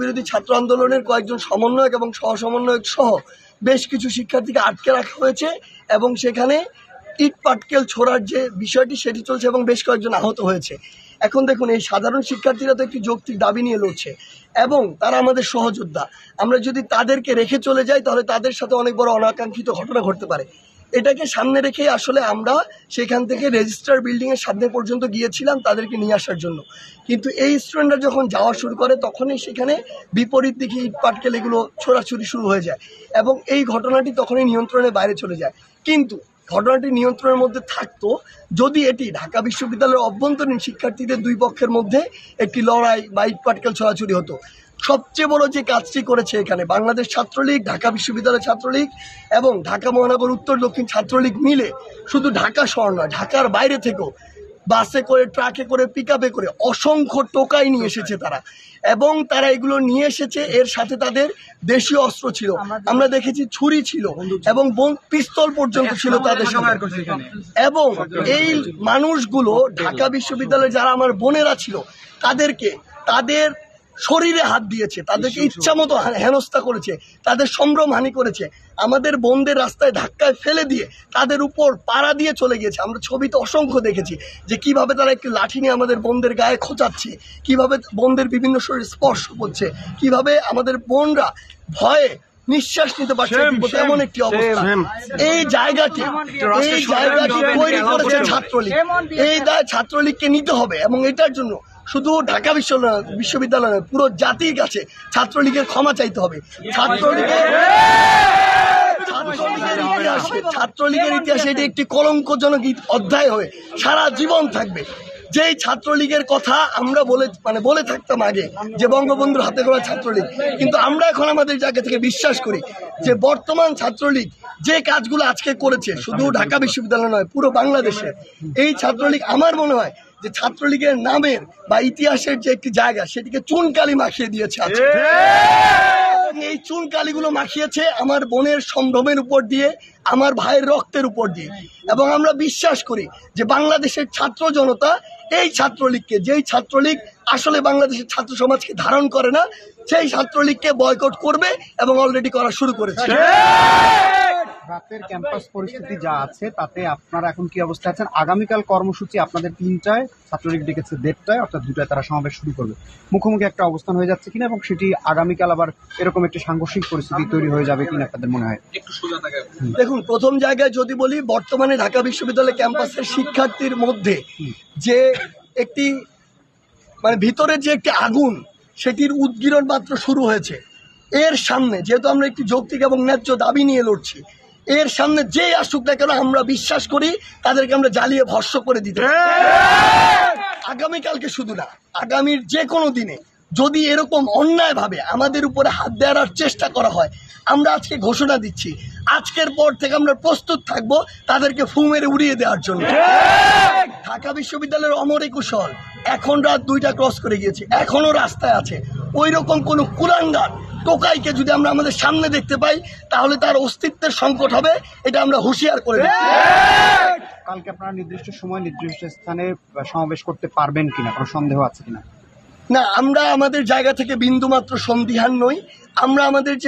বিরোধী ছাত্র আন্দোলনের কয়েকজন সমন্বয়ক এবং সহ সমন্বয়ক সহ বেশ কিছু শিক্ষার্থীকে আটকে রাখা হয়েছে এবং সেখানে ইট পাটকেল ছোড়ার যে বিষয়টি সেটি চলছে এবং বেশ কয়েকজন আহত হয়েছে। এখন দেখুন, এই সাধারণ শিক্ষার্থীরা তো একটি যৌক্তিক দাবি নিয়ে লড়ছে এবং তারা আমাদের সহযোদ্ধা। আমরা যদি তাদেরকে রেখে চলে যাই, তাহলে তাদের সাথে অনেক বড় অনাকাঙ্ক্ষিত ঘটনা ঘটতে পারে। এটাকে সামনে রেখে আসলে আমরা সেখান থেকে রেজিস্টার বিল্ডিংয়ের সামনে পর্যন্ত গিয়েছিলাম তাদেরকে নিয়ে আসার জন্য। কিন্তু এই স্টুডেন্টরা যখন যাওয়া শুরু করে, তখনই সেখানে বিপরীত দিকে ইট পাটকেল এগুলো ছোড়াছুরি শুরু হয়ে যায় এবং এই ঘটনাটি তখনই নিয়ন্ত্রণের বাইরে চলে যায়। কিন্তু ঘটনাটি নিয়ন্ত্রণের মধ্যে থাকতো যদি এটি ঢাকা বিশ্ববিদ্যালয়ের অভ্যন্তরীণ শিক্ষার্থীদের দুই পক্ষের মধ্যে একটি লড়াই বা ইট পাটকেল ছড়াছড়ি হতো। সবচেয়ে বড় যে কাজটি করেছে এখানে বাংলাদেশ ছাত্রলীগ ঢাকা বিশ্ববিদ্যালয় ছাত্রলীগ এবং ঢাকা মহানগর উত্তর দক্ষিণ ছাত্রলীগ মিলে শুধু ঢাকা শহর নয় ঢাকার বাইরে থেকেও বাসে করে ট্রাকে করে পিক করে অসংখ্য টোকাই নিয়ে এসেছে তারা। এবং তারা এগুলো নিয়ে এসেছে এর সাথে তাদের দেশীয় অস্ত্র ছিল। আমরা দেখেছি ছুরি ছিল এবং পিস্তল পর্যন্ত ছিল তাদের এবং এই মানুষগুলো ঢাকা বিশ্ববিদ্যালয়ে যারা আমার বোনেরা ছিল তাদেরকে তাদের শরীরে হাত দিয়েছে তাদেরকে ইচ্ছা মতো হেনস্থা করেছে তাদের সম্ভ্রম হানি করেছে আমাদের বোনদের রাস্তায় ধাক্কায় ফেলে দিয়ে তাদের উপর পাড়া দিয়ে চলে গিয়েছে। আমরা ছবিতে অসংখ্য দেখেছি যে কীভাবে তারা একটি লাঠি নিয়ে আমাদের বোনদের গায়ে খোঁচাচ্ছে কীভাবে বোনদের বিভিন্ন শরীর স্পর্শ করছে কীভাবে আমাদের বোনরা ভয়ে নিঃশ্বাস নিতে পারছে এমন একটি অবস্থা। এই জায়গাটি এই জায়গাটি তৈরি করেছে ছাত্রলীগ। এই দায় ছাত্রলীগকে নিতে হবে এবং এটার জন্য শুধু ঢাকা বিশ্ববিদ্যালয় নয়, পুরো জাতির কাছে ছাত্রলীগের ক্ষমা চাইতে হবে। ছাত্রলীগের ছাত্রলীগের ইতিহাসে ছাত্রলীগের ইতিহাসে এটি একটি কলঙ্কজনক অধ্যায় হয়ে সারা জীবন থাকবে। যেই ছাত্রলীগের কথা আমরা বলে মানে বলে থাকতাম আগে যে বঙ্গবন্ধুর হাতে গড়া ছাত্রলীগ কিন্তু আমরা এখন আমাদের জায়গা থেকে বিশ্বাস করি যে বর্তমান ছাত্রলীগ যে কাজগুলো আজকে করেছে শুধু ঢাকা বিশ্ববিদ্যালয় নয় পুরো বাংলাদেশে এই ছাত্রলীগ আমার মনে হয় যে ছাত্রলীগের নামের বা ইতিহাসের যে একটি জায়গা সেটিকে চুনকালি মাখিয়ে দিয়েছে এই চুন কালিগুলো মাখিয়েছে আমার বোনের সম্ভ্রমের উপর দিয়ে আমার ভাইয়ের রক্তের উপর দিয়ে। এবং আমরা বিশ্বাস করি যে বাংলাদেশের ছাত্র জনতা এই ছাত্রলীগকে যেই ছাত্রলীগ আসলে বাংলাদেশের ছাত্র সমাজকে ধারণ করে না সেই ছাত্রলীগকে বয়কট করবে এবং অলরেডি করা শুরু করেছে। রাতের ক্যাম্পাস পরিস্থিতি যা আছে তাতে আপনারা এখন কি অবস্থা আছেন? আগামীকাল কর্মসূচি আপনাদের তিনটায় ছাত্রলীগ ডেকেছে দেড়টায় অর্থাৎ দুটায় তারা সমাবেশ শুরু করবে। মুখোমুখি একটা অবস্থান হয়ে যাচ্ছে কিনা এবং সেটি আগামীকাল আবার এরকম একটি সাংঘর্ষিক পরিস্থিতি তৈরি হয়ে যাবে কিনা আপনাদের মনে হয়? দেখুন প্রথম জায়গায় যদি বলি বর্তমানে ঢাকা বিশ্ববিদ্যালয় ক্যাম্পাসের শিক্ষার্থীর মধ্যে যে একটি মানে ভিতরে যে একটি আগুন সেটির উদ্গীরণ মাত্র শুরু হয়েছে। এর সামনে যেহেতু আমরা একটি যৌক্তিক এবং ন্যায্য দাবি নিয়ে লড়ছি এর সামনে যে আসুক না কেন আমরা বিশ্বাস করি তাদেরকে আমরা জ্বালিয়ে ভস্য করে দিতে। আগামীকালকে শুধু না, আগামীর যে কোনো দিনে যদি এরকম অন্যায়ভাবে আমাদের উপরে হাত দেওয়ার চেষ্টা করা হয়, আমরা আজকে ঘোষণা দিচ্ছি, আজকের পর থেকে আমরা প্রস্তুত থাকব তাদেরকে ফু মেরে উড়িয়ে দেওয়ার জন্য ঢাকা বিশ্ববিদ্যালয়ের অমর একুশল, এখন রাত দুইটা ক্রস করে গিয়েছে, এখনও রাস্তায় আছে ওই রকম কোনো কুরাঙ্গার টোকাইকে যদি আমরা আমাদের সামনে দেখতে পাই তাহলে তার অস্তিত্বের সংকট হবে এটা আমরা হুঁশিয়ার করে কালকে আপনারা নির্দিষ্ট সময় নির্দিষ্ট স্থানে সমাবেশ করতে পারবেন কিনা? কোনো সন্দেহ আছে কিনা? না আমরা আমাদের জায়গা থেকে বিন্দুমাত্র সন্দিহান নই। আমরা আমাদের যে